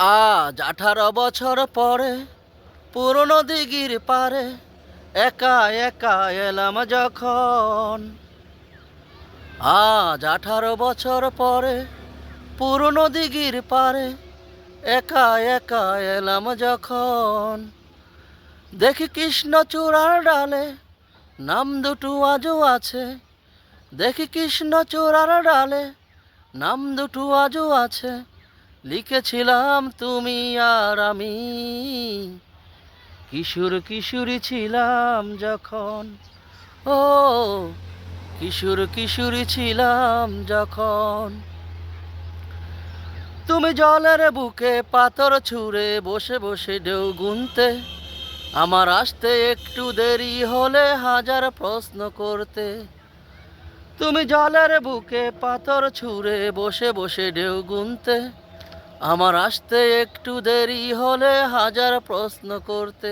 আজ আঠারো বছর পরে পুরনো দিঘির পারে একা একা এলাম যখন। আজ আঠারো বছর পরে পুরনো দিঘির পারে একা একা এলাম যখন। দেখি কৃষ্ণ চূড়ার ডালে নাম দুটো আজও আছে। দেখি কৃষ্ণ চূড়ার ডালে নাম দুটো আজও আছে। লিখেছিলাম তুমি আর আমি। কিশোর কিশোরী ছিলাম যখন, ও কিশোর কিশোরী ছিলাম যখন। তুমি জলের বুকে পাথর ছুঁড়ে বসে বসে ঢেউ গুনতে, আমার আসতে একটু দেরি হলে হাজার প্রশ্ন করতে। তুমি জলের বুকে পাথর ছুঁড়ে বসে বসে ঢেউ গুনতে আমার আসতে একটু দেরি হলে হাজার প্রশ্ন করতে।